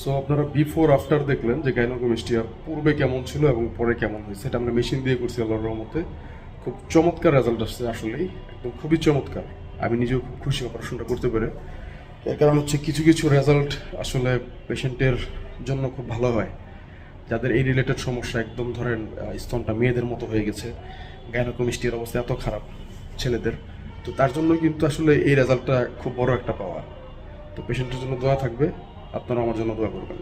So আপনারা before after দেখলেন যে গাইনোকোমেস্টিয়া পূর্বে কেমন ছিল এবং পরে কেমন হয়েছে। এটা আমরা মেশিন দিয়ে করছি আল্লাহর রহমতে। খুব চমৎকার রেজাল্ট আসছে আসলেই, একদম খুবই চমৎকার। আমি নিজেও খুব খুশি অপারেশনটা করতে পেরে। এর কারণ হচ্ছে কিছু কিছু রেজাল্ট আসলে পেশেন্টের জন্য খুব ভালো হয়। যাদের এই রিলেটেড সমস্যা একদম ধরেন স্তনটা মেয়েদের মতো হয়ে গেছে গাইনোকোমেস্টিয়ার অবস্থা এত খারাপ ছেলেদের। তো তার জন্য কিন্তু আসলে এই রেজাল্টটা খুব বড় একটা পাওয়া। তো পেশেন্টের জন্য দোয়া থাকবে। আপনারা আমার জন্য দোয়া করবেন।